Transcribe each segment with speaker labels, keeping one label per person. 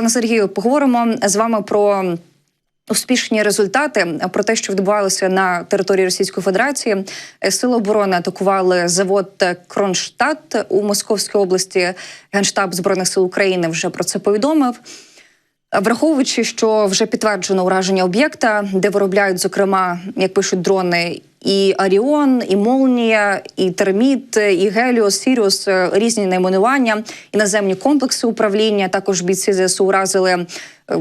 Speaker 1: Пане Сергію, поговоримо з вами про успішні результати про те, що відбувалося на території Російської Федерації. Сили оборони атакували завод Кронштадт у Московській області. Генштаб збройних сил України вже про це повідомив. Враховуючи, що вже підтверджено ураження об'єкта, де виробляють, зокрема, як пишуть дрони, і Аріон, і Молнія, і Терміт, і Геліос, Сіріус різні найменування, іноземні комплекси управління. Також бійці ЗСУ уразили е,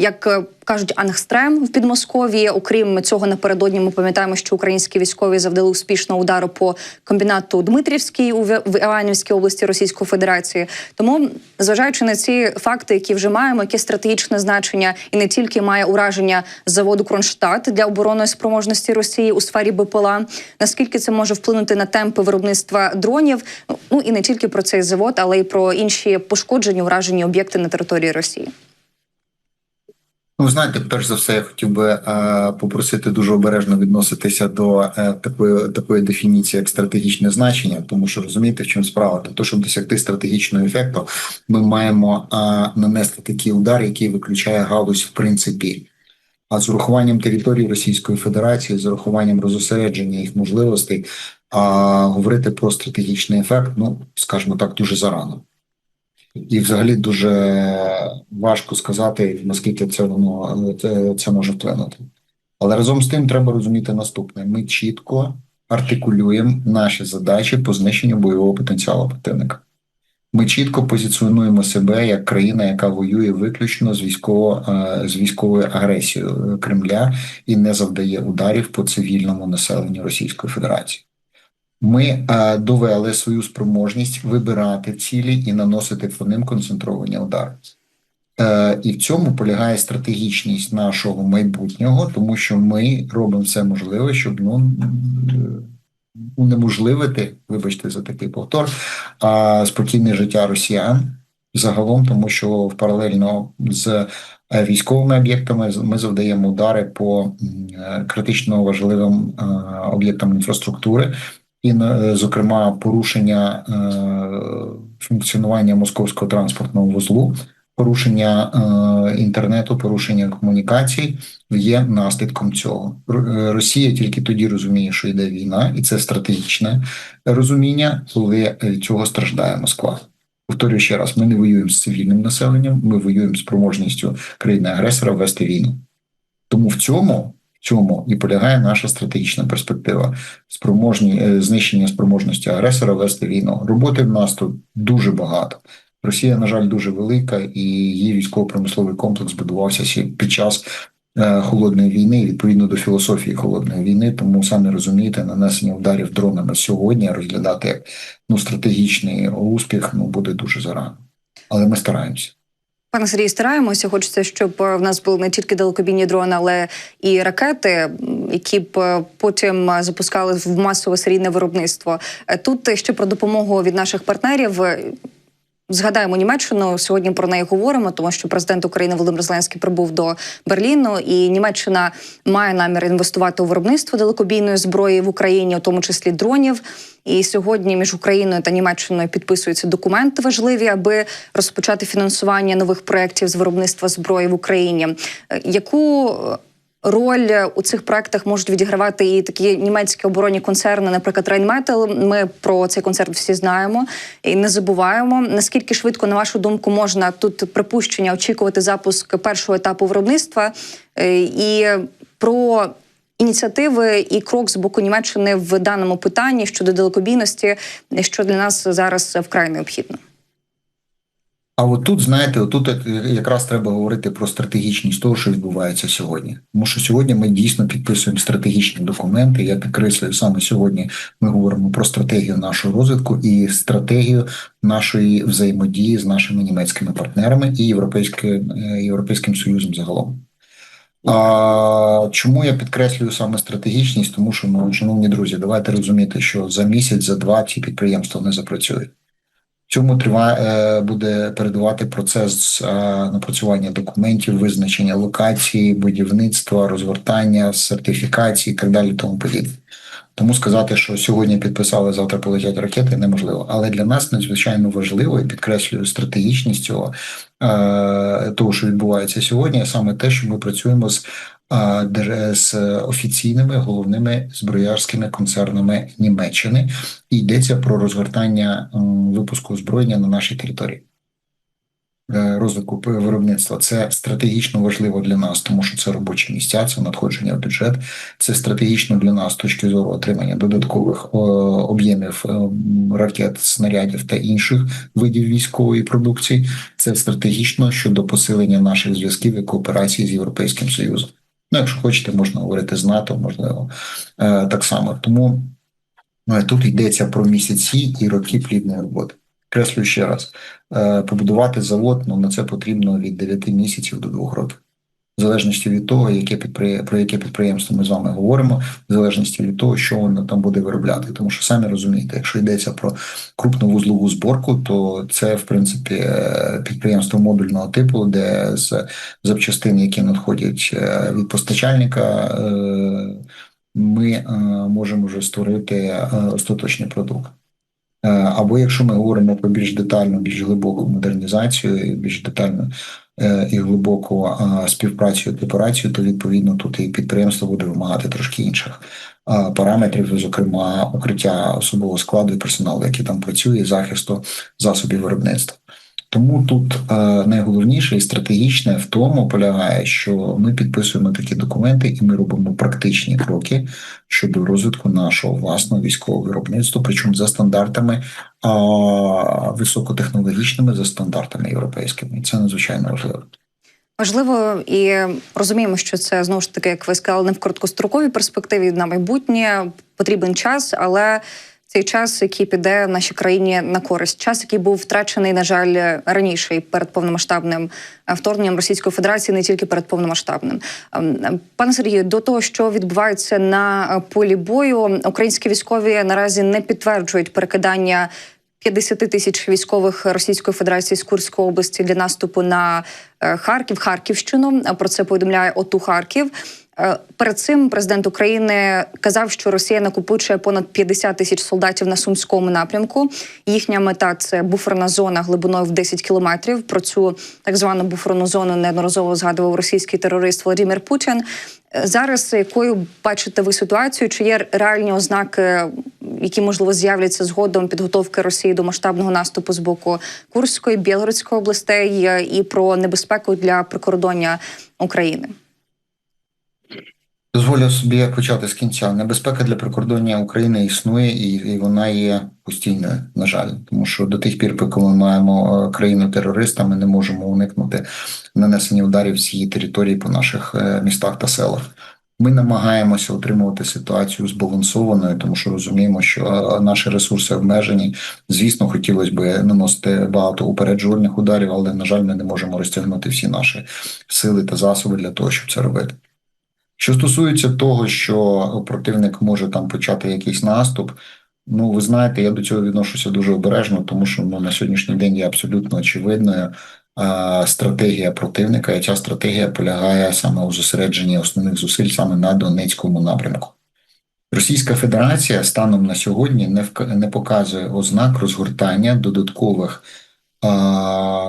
Speaker 1: як е, кажуть, Ангстрем в Підмосков'ї. Окрім цього, напередодні ми пам'ятаємо, що українські військові завдали успішного удару по комбінату Дмитрівській у Іванівській області Російської Федерації. Тому, зважаючи на ці факти, які вже маємо, яке стратегічне значення, і не тільки має ураження заводу Кронштадт для оборонної спроможності Росії у сфері БПЛА, наскільки це може вплинути на темпи виробництва дронів? Ну і не тільки про цей завод, але й про інші пошкоджені уражені об'єкти на території Росії.
Speaker 2: Ну, знаєте, перш за все, я хотів би е, попросити дуже обережно відноситися до е, такої такої дефініції, як стратегічне значення, тому що розумієте, в чому справа? Тобто, щоб досягти стратегічного ефекту, ми маємо е, нанести такий удар, який виключає галузь в принципі. А з урахуванням території Російської Федерації, з урахуванням розосередження їх можливостей, а говорити про стратегічний ефект, ну скажімо так, дуже зарано. І, взагалі, дуже важко сказати, наскільки це воно це, це може вплинути. Але разом з тим треба розуміти наступне: ми чітко артикулюємо наші задачі по знищенню бойового потенціалу противника. Ми чітко позиціонуємо себе як країна, яка воює виключно з військово е, з військовою агресією Кремля і не завдає ударів по цивільному населенню Російської Федерації. Ми е, довели свою спроможність вибирати цілі і наносити по ним концентровані удари. Е, і в цьому полягає стратегічність нашого майбутнього, тому що ми робимо все можливе, щоб ну унеможливити, вибачте за такий повтор, а спокійне життя росіян загалом, тому що паралельно з е, військовими об'єктами ми завдаємо удари по е, критично важливим е, об'єктам інфраструктури, і зокрема порушення е, функціонування московського транспортного вузлу, порушення е, інтернету, порушення комунікацій є наслідком цього. Е, Росія тільки тоді розуміє, що йде війна, і це стратегічне розуміння, коли е, цього страждає Москва. Повторюю ще раз: ми не воюємо з цивільним населенням, ми воюємо з спроможністю країни-агресора вести війну. Тому в цьому, цьому і полягає наша стратегічна перспектива спроможні е, знищення спроможності агресора вести війну. Роботи в нас тут дуже багато. Росія, на жаль, дуже велика, і її військово-промисловий комплекс будувався під час е, холодної війни, відповідно до філософії холодної війни. Тому самі розумієте, нанесення ударів дронами сьогодні розглядати як ну стратегічний успіх ну буде дуже зарано. Але ми стараємося.
Speaker 1: Пане Сергію, стараємося. Хочеться, щоб е, в нас були не тільки далекобійні дрони, але і ракети, які б е, потім е, запускали в масове серійне виробництво. Тут ще про допомогу від наших партнерів. Згадаємо Німеччину. Сьогодні про неї говоримо, тому що президент України Володимир Зеленський прибув до Берліну, і Німеччина має намір інвестувати у виробництво далекобійної зброї в Україні, у тому числі дронів. І сьогодні між Україною та Німеччиною підписуються документи важливі, аби розпочати фінансування нових проєктів з виробництва зброї в Україні. Е, Яку роль у цих проектах можуть відігравати і такі німецькі оборонні концерни, наприклад, Rheinmetall. Ми про цей концерт всі знаємо і не забуваємо. Наскільки швидко, на вашу думку, можна тут припущення очікувати запуск першого етапу виробництва Е, і про. Ініціативи і крок з боку Німеччини в даному питанні щодо далекобійності, що для нас зараз вкрай необхідно.
Speaker 2: А от тут, знаєте, отут якраз треба говорити про стратегічність того, що відбувається сьогодні. Тому що сьогодні ми дійсно підписуємо стратегічні документи. Я підкреслюю саме сьогодні. Ми говоримо про стратегію нашого розвитку і стратегію нашої взаємодії з нашими німецькими партнерами і європейським, е, європейським союзом загалом. А чому я підкреслюю саме стратегічність? Тому що, ну, шановні друзі, давайте розуміти, що за місяць, за два ці підприємства не запрацюють. Цьому триває е, буде передувати процес е, напрацювання документів, визначення локації, будівництва, розгортання, сертифікації і так далі. Тому подібне. Тому сказати, що сьогодні підписали, завтра полетять ракети, неможливо. Але для нас надзвичайно важливо і підкреслюю стратегічність цього е, того, що відбувається сьогодні, саме те, що ми працюємо з, з офіційними головними зброярськими концернами Німеччини, і йдеться про розгортання випуску озброєння на нашій території. Е, Розвитку виробництва це стратегічно важливо для нас, тому що це робочі місця, це надходження в бюджет. Це стратегічно для нас з точки зору отримання додаткових об'ємів е, ракет, снарядів та інших видів військової продукції. Це стратегічно щодо посилення наших зв'язків і кооперації з Європейським Союзом. Ну, якщо хочете, можна говорити з НАТО, можливо, е, так само. Тому ну, тут йдеться про місяці і роки плідної роботи. Креслю ще раз, е, побудувати завод, ну на це потрібно від 9 місяців до 2 років. В залежності від того, яке підприє... про яке підприємство ми з вами говоримо, в залежності від того, що воно там буде виробляти. Тому що самі розумієте, якщо йдеться про крупну вузлову зборку, то це в принципі е, підприємство модульного типу, де з запчастин, які надходять е, від постачальника, е, ми можемо вже створити остаточний продукт. Або якщо ми говоримо про більш детальну, більш глибоку модернізацію, більш детальну і глибоку е, співпрацю і кооперацію, то відповідно тут і підприємство буде вимагати трошки інших е, параметрів, зокрема укриття особового складу і персоналу, який там працює, захисту засобів виробництва. Тому тут е, найголовніше і стратегічне в тому полягає, що ми підписуємо такі документи, і ми робимо практичні кроки щодо розвитку нашого власного військового виробництва, причому за стандартами високотехнологічними, за стандартами європейськими. І це надзвичайно важливо.
Speaker 1: Важливо і розуміємо, що це знову ж таки, як ви сказали, не в короткостроковій перспективі на майбутнє потрібен час, але цей час, який піде нашій країні на користь, час, який був втрачений, на жаль, раніше перед повномасштабним е, вторгненням Російської Федерації, не тільки перед повномасштабним. Ем, Пане Сергію, до того, що відбувається на е, полі бою, українські військові наразі не підтверджують перекидання 50 тисяч військових Російської Федерації з Курської області для наступу на е, Харків, Харківщину. Про це повідомляє ОТУ Харків. Е, Перед цим президент України казав, що Росія накопичує понад 50 тисяч солдатів на сумському напрямку. Їхня мета це буферна зона глибиною в 10 кілометрів. Про цю так звану буферну зону неодноразово згадував російський терорист Володимир Путін. Е, Зараз якою бачите ви ситуацію? Чи є реальні ознаки, які можливо з'являться згодом підготовки Росії до масштабного наступу з боку Курської, Білгородської областей е, і про небезпеку для прикордоння України?
Speaker 2: Дозволю собі почати з кінця. Небезпека для прикордоння України існує, і, вона є постійною, на жаль, тому що до тих пір, поки ми маємо е, країну терориста, ми не можемо уникнути нанесення ударів її території по наших е, містах та селах. Ми намагаємося утримувати ситуацію збалансованою, тому що розуміємо, що е, наші ресурси обмежені. Звісно, хотілося б наносити багато упереджувальних ударів, але на жаль, ми не можемо розтягнути всі наші сили та засоби для того, щоб це робити. Що стосується того, що противник може там почати якийсь наступ, ну ви знаєте, я до цього відношуся дуже обережно, тому що ну, на сьогоднішній день є абсолютно очевидною стратегія противника, і ця стратегія полягає саме у зосередженні основних зусиль саме на Донецькому напрямку. Російська Федерація станом на сьогодні не не показує ознак розгортання додаткових е,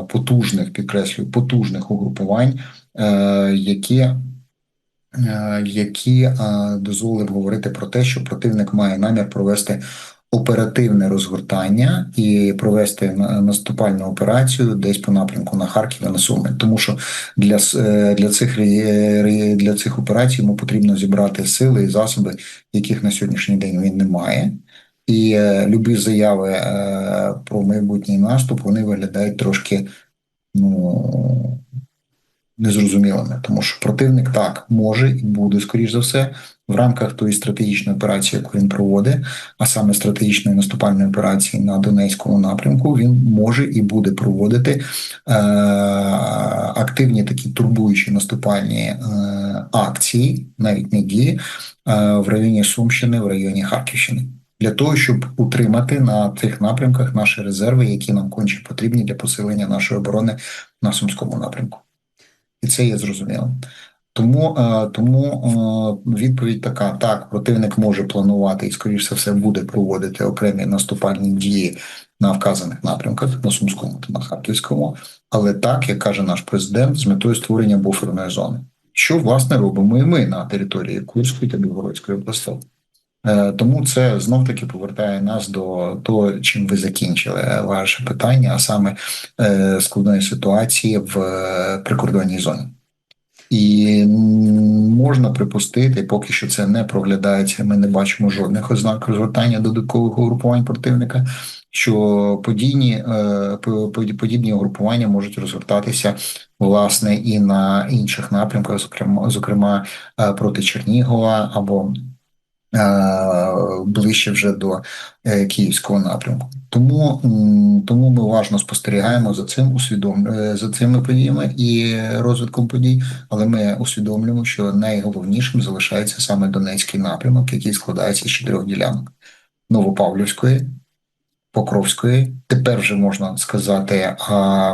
Speaker 2: потужних, підкреслюю, потужних угрупувань, е, які які е, дозволили говорити про те, що противник має намір провести оперативне розгортання і провести наступальну операцію десь по напрямку на Харків і на Суми. Тому що для, е, для, цих, для цих операцій йому потрібно зібрати сили і засоби, яких на сьогоднішній день він не має. І е, любі заяви е, про майбутній наступ вони виглядають трошки ну, незрозумілими, тому що противник так може і буде, скоріш за все, в рамках тої стратегічної операції, яку він проводить, а саме стратегічної наступальної операції на Донецькому напрямку, він може і буде проводити е, активні такі турбуючі наступальні е, акції, навіть не дії, е, в районі Сумщини, в районі Харківщини. Для того щоб утримати на цих напрямках наші резерви, які нам конче потрібні для посилення нашої оборони на сумському напрямку і це є зрозуміло. Тому, е, тому е, відповідь така: так, противник може планувати і, скоріш за все, буде проводити окремі наступальні дії на вказаних напрямках на Сумському та на Харківському, але так, як каже наш президент, з метою створення буферної зони, що власне робимо і ми на території Курської та Білгородської областей. Е, Тому це знов таки повертає нас до того, чим ви закінчили ваше питання, а саме е, складної ситуації в е, прикордонній зоні. І можна припустити, поки що це не проглядається. Ми не бачимо жодних ознак розгортання додаткових угрупувань противника. Що подійні е, по- по- подібні угрупування можуть розгортатися власне і на інших напрямках, зокрема, зокрема проти Чернігова або ближче вже до е, київського напрямку. Тому, тому ми уважно спостерігаємо за цим усвідом е, за цими подіями і розвитком подій. Але ми усвідомлюємо, що найголовнішим залишається саме Донецький напрямок, який складається з чотирьох ділянок: Новопавлівської, Покровської, тепер вже можна сказати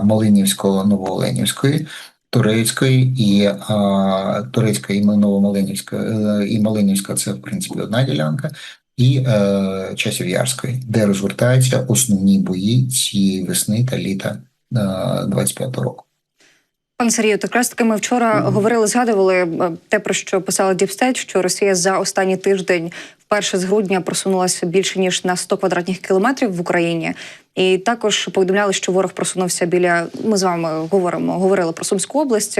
Speaker 2: Малинівського, Новооленівської, Турецької і а, Турецька і Новомалинівська е, і Малинівська це в принципі одна ділянка, і е, Часів'ярської, де розгортаються основні бої цієї весни та літа е, 25-го року.
Speaker 1: Пане Сергію, так якраз таки ми вчора
Speaker 2: Мгм.
Speaker 1: говорили, згадували е, те, про що писала Діпстейт, що Росія за останній тиждень вперше з грудня просунулася більше ніж на 100 квадратних кілометрів в Україні. І також повідомляли, що ворог просунувся біля. Ми з вами говоримо, говорили про Сумську область.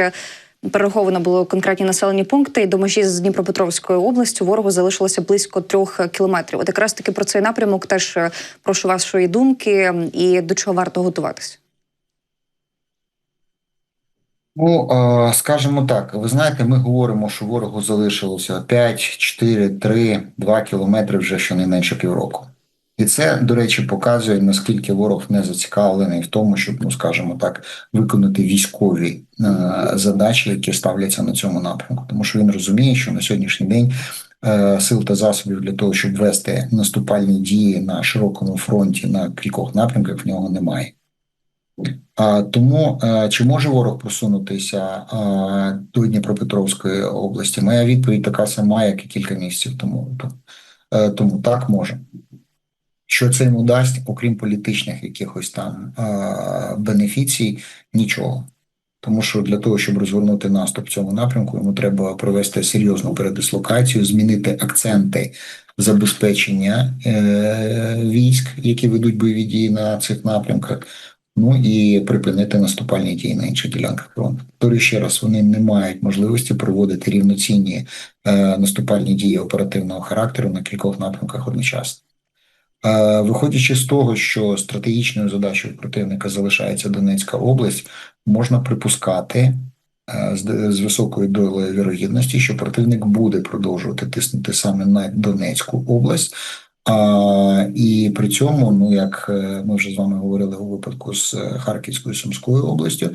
Speaker 1: Перераховано було конкретні населені пункти, і до межі з Дніпропетровською областю ворогу залишилося близько трьох кілометрів. От якраз таки про цей напрямок теж е, прошу вашої думки і до чого варто готуватися.
Speaker 2: Ну, е, скажімо так, ви знаєте, ми говоримо, що ворогу залишилося 5, 4, 3, 2 кілометри вже щонайменше півроку. І це, до речі, показує, наскільки ворог не зацікавлений в тому, щоб, ну скажімо так, виконати військові е, задачі, які ставляться на цьому напрямку. Тому що він розуміє, що на сьогоднішній день е, сил та засобів для того, щоб вести наступальні дії на широкому фронті на кількох напрямках, в нього немає. Тому е, чи може ворог просунутися е, до Дніпропетровської області? Моя відповідь така сама, як і кілька місяців тому. Е, Тому так може. Що це йому дасть, окрім політичних якихось там бенефіцій, нічого. Тому що для того, щоб розгорнути наступ в цьому напрямку, йому треба провести серйозну передислокацію, змінити акценти забезпечення військ, які ведуть бойові дії на цих напрямках. Ну і припинити наступальні дії на інших ділянках фронту. Торі ще раз вони не мають можливості проводити рівноцінні е, наступальні дії оперативного характеру на кількох напрямках одночасно. Е, виходячи з того, що стратегічною задачею противника залишається Донецька область, можна припускати е, з, з високою долею вірогідності, що противник буде продовжувати тиснути саме на Донецьку область. І при цьому, ну як е, ми вже з вами говорили у випадку з е, Харківською Сумською областю,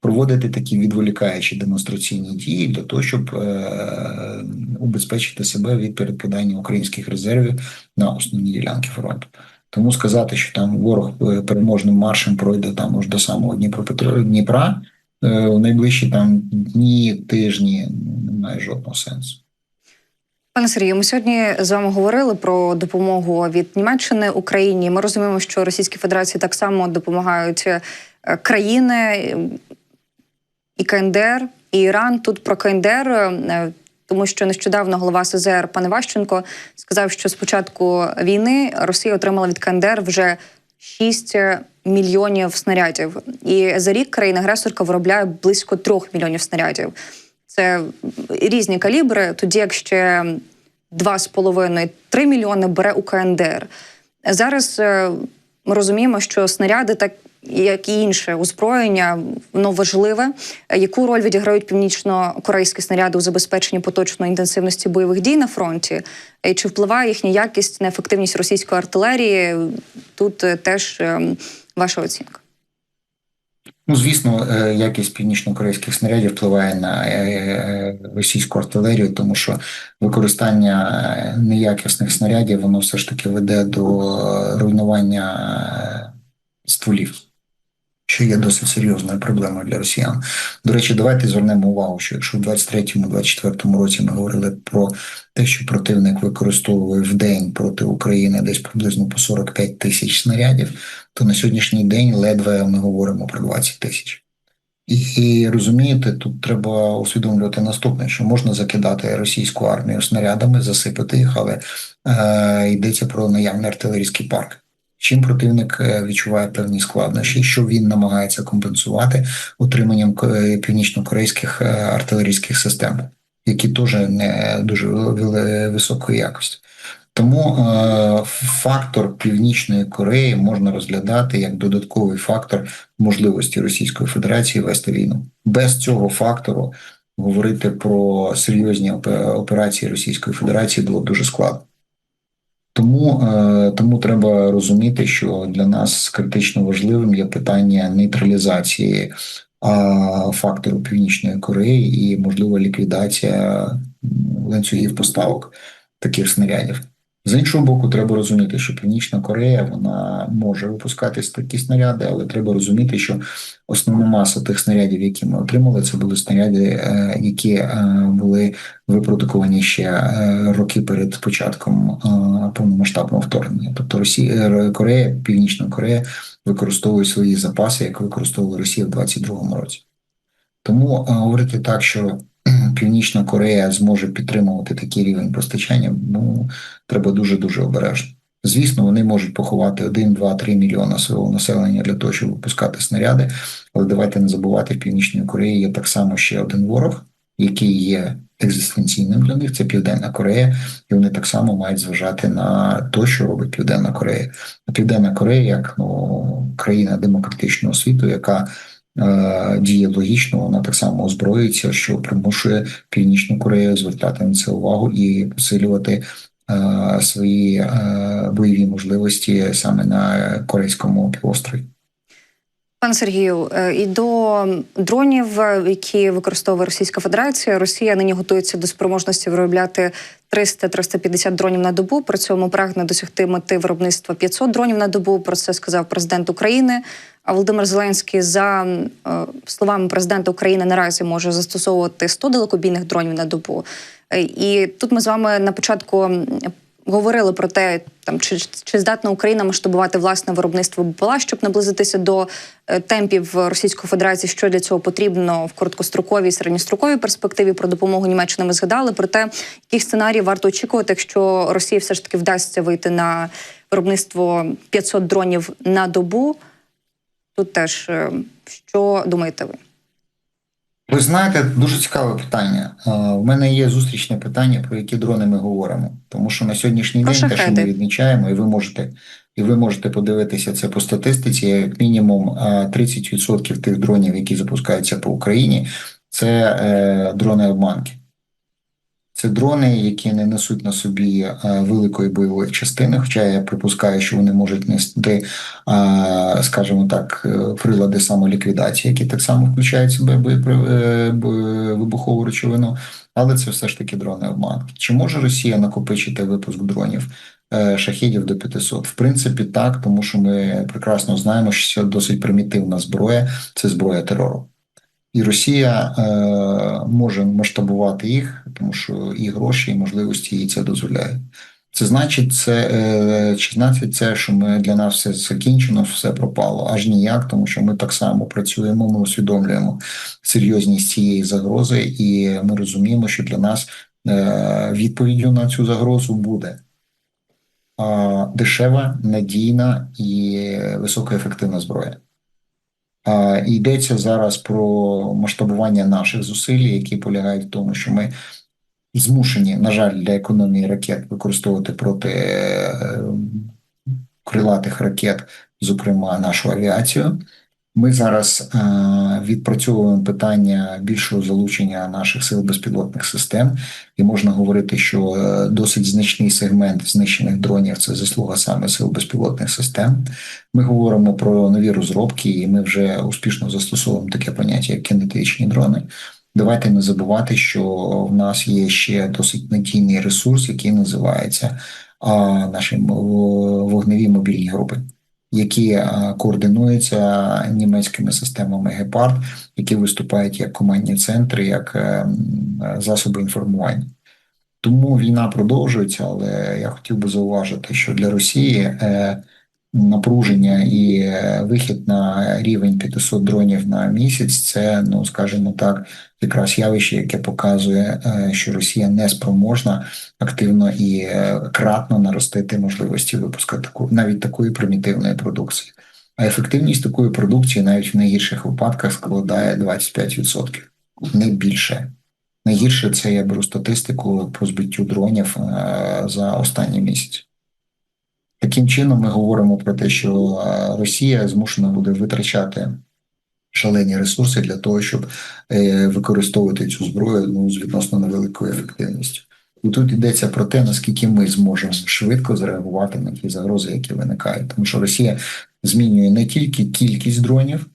Speaker 2: проводити такі відволікаючі демонстраційні дії для того, щоб е, убезпечити себе від перекидання українських резервів на основні ділянки фронту. Тому сказати, що там ворог переможним маршем пройде там аж до самого Дніпропетро Дніпра в найближчі там дні, тижні ну, немає жодного сенсу.
Speaker 1: Пане Сергію, ми сьогодні з вами говорили про допомогу від Німеччини Україні. Ми розуміємо, що Російській Федерації так само допомагають е, країни е, і КНДР, і Іран. Тут про КНДР, е, тому що нещодавно голова СЗР пан Іващенко сказав, що з початку війни Росія отримала від КНДР вже 6 мільйонів снарядів. І за рік країна-агресорка виробляє близько 3 мільйонів снарядів. Це різні калібри, тоді як ще 2,5-3 мільйони бере у КНДР. Зараз е, ми розуміємо, що снаряди, так як і інше озброєння, воно важливе. Яку роль відіграють північно-корейські снаряди у забезпеченні поточної інтенсивності бойових дій на фронті? Чи впливає їхня якість на ефективність російської артилерії? Тут е, теж е, ваша оцінка.
Speaker 2: Ну, звісно, е, якість північно-корейських снарядів впливає на е, е, російську артилерію, тому що використання неякісних снарядів воно все ж таки веде до руйнування стволів. Що є досить серйозною проблемою для росіян. До речі, давайте звернемо увагу, що якщо в 23-24 році ми говорили про те, що противник використовує в день проти України десь приблизно по 45 тисяч снарядів, то на сьогоднішній день ледве ми говоримо про 20 тисяч. І, розумієте, тут треба усвідомлювати наступне, що можна закидати російську армію снарядами, засипати їх, але е, йдеться про наявний артилерійський парк. Чим противник е, відчуває певні складнощі, що він намагається компенсувати отриманням е, північно-корейських е, артилерійських систем, які теж не дуже високої якості. Тому е, фактор Північної Кореї можна розглядати як додатковий фактор можливості Російської Федерації вести війну. Без цього фактору говорити про серйозні опе- операції Російської Федерації було дуже складно. Тому, е, тому треба розуміти, що для нас критично важливим є питання нейтралізації фактору Північної Кореї і можлива ліквідація ланцюгів поставок таких снарядів. З іншого боку, треба розуміти, що Північна Корея вона може випускати такі снаряди, але треба розуміти, що основна маса тих снарядів, які ми отримали, це були снаряди, е, які е, були випродуковані ще е, роки перед початком повномасштабного вторгнення. Тобто Росія Корея, Північна Корея використовує свої запаси, як використовувала Росія в 22-му році. Тому говорити так, що Північна Корея зможе підтримувати такий рівень постачання, ну треба дуже дуже обережно. Звісно, вони можуть поховати 1, 2, 3 мільйона свого населення для того, щоб випускати снаряди. Але давайте не забувати, в Північній Кореї є так само ще один ворог, який є екзистенційним для них. Це Південна Корея, і вони так само мають зважати на те, що робить Південна Корея. А Південна Корея, як ну, країна демократичного світу, яка діє логічно, вона так само озброїться, що примушує Північну Корею звертати на це увагу і посилювати е, свої е, бойові можливості саме на Корейському півострові.
Speaker 1: Пане Сергію, е, і до дронів, е, які використовує Російська Федерація, Росія нині готується до спроможності виробляти 300-350 дронів на добу. При цьому прагне досягти мети виробництва 500 дронів на добу. Про це сказав президент України. А Володимир Зеленський, за е, словами президента України, наразі може застосовувати 100 далекобійних дронів на добу. І тут ми з вами на початку говорили про те, там чи, чи здатна Україна масштабувати власне виробництво БПЛА, щоб наблизитися до е, темпів Російської Федерації, що для цього потрібно в короткостроковій середньостроковій перспективі. Про допомогу Німеччини ми згадали. Про те, яких сценарій варто очікувати, якщо Росії все ж таки вдасться вийти на виробництво 500 дронів на добу. Тут теж е, що думаєте ви?
Speaker 2: Ви знаєте, дуже цікаве питання. Е, У мене є зустрічне питання, про які дрони ми говоримо. Тому що на сьогоднішній
Speaker 1: Про
Speaker 2: день те, що ми відмічаємо, і ви можете, і ви можете подивитися це по статистиці, як мінімум е, 30% тих дронів, які запускаються по Україні, це е, дрони обманки. Це дрони, які не несуть на собі е, великої бойової частини, хоча я припускаю, що вони можуть нести, е, скажімо так, е, прилади самоліквідації, які так само включають в себе вибухову речовину, але це все ж таки дрони обманки. Чи може Росія накопичити випуск дронів? Шахідів до 500? В принципі, так, тому що ми прекрасно знаємо, що це досить примітивна зброя, це зброя терору. І Росія е, може масштабувати їх, тому що і гроші, і можливості їй це дозволяють. Це значить, це е, чи значить це, що ми для нас все закінчено, все пропало? Аж ніяк, тому що ми так само працюємо. Ми усвідомлюємо серйозність цієї загрози, і ми розуміємо, що для нас е, відповіддю на цю загрозу буде дешева, надійна і високоефективна зброя. Йдеться зараз про масштабування наших зусиль, які полягають в тому, що ми змушені, на жаль, для економії ракет використовувати проти е, крилатих ракет, зокрема нашу авіацію. Ми зараз е, відпрацьовуємо питання більшого залучення наших сил безпілотних систем, і можна говорити, що е, досить значний сегмент знищених дронів це заслуга саме сил безпілотних систем. Ми говоримо про нові розробки, і ми вже успішно застосовуємо таке поняття, як кінетичні дрони. Давайте не забувати, що в нас є ще досить надійний ресурс, який називається а, наші вогневі мобільні групи. Які е, координуються німецькими системами Гепард, які виступають як командні центри, як е, засоби інформування. Тому війна продовжується, але я хотів би зауважити, що для Росії е, напруження і е, вихід на рівень 500 дронів на місяць це, ну скажімо так, якраз явище, яке показує, е, що Росія не спроможна активно і е, кратно наростити можливості випуску таку навіть такої примітивної продукції. А ефективність такої продукції навіть в найгірших випадках складає 25%, не більше. Найгірше це я беру статистику по збиттю дронів за останній місяць. Таким чином, ми говоримо про те, що Росія змушена буде витрачати шалені ресурси для того, щоб е, використовувати цю зброю ну, з відносно невеликою ефективністю. І тут йдеться про те, наскільки ми зможемо швидко зреагувати на ті загрози, які виникають. Тому що Росія змінює не тільки кількість дронів,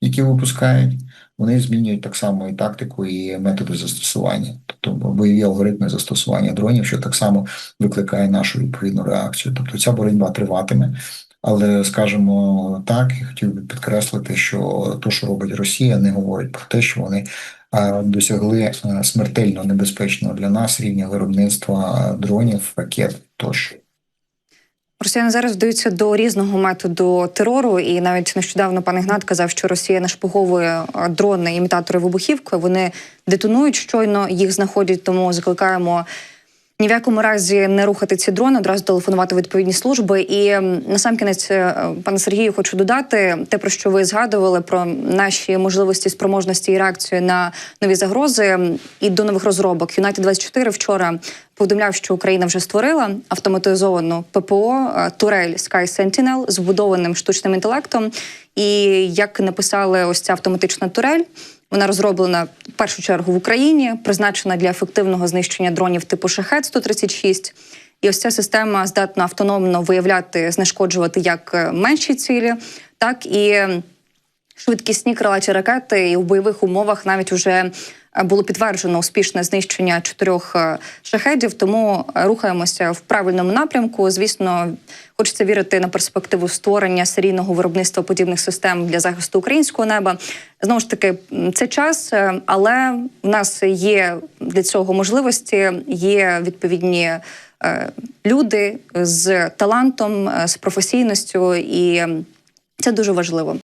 Speaker 2: які випускають, вони змінюють так само і тактику, і методи застосування, тобто бойові алгоритми застосування дронів, що так само викликає нашу відповідну реакцію. Тобто ця боротьба триватиме. Але скажімо так, я хотів би підкреслити, що то, що робить Росія, не говорить про те, що вони досягли смертельно небезпечного для нас рівня виробництва дронів, ракет тощо.
Speaker 1: Росіяни зараз вдаються до різного методу терору, і навіть нещодавно пан Ігнат казав, що Росія нашпиговує е, дрони, імітатори вибухівки. Вони детонують щойно їх знаходять. Тому закликаємо ні в якому разі не рухати ці дрони, одразу телефонувати відповідні служби. І м, насамкінець, е, пане Сергію, хочу додати те, про що ви згадували про наші можливості, спроможності і реакцію на нові загрози і до нових розробок. United 24 вчора повідомляв, що Україна вже створила автоматизовану ППО е, турель Sky Sentinel з штучним інтелектом. І як написали, ось ця автоматична турель. Вона розроблена в першу чергу в Україні, призначена для ефективного знищення дронів типу шахет 136 І ось ця система здатна автономно виявляти, знешкоджувати як е, менші цілі, так і швидкісні крилаті ракети. І в бойових умовах навіть вже е, було підтверджено успішне знищення чотирьох е, шахедів. Тому е, рухаємося в правильному напрямку. Звісно, хочеться вірити на перспективу створення серійного виробництва подібних систем для захисту українського неба. Знову ж таки, це час, е, але в нас є для цього можливості, є відповідні. Люди з талантом, з професійністю, і це дуже важливо.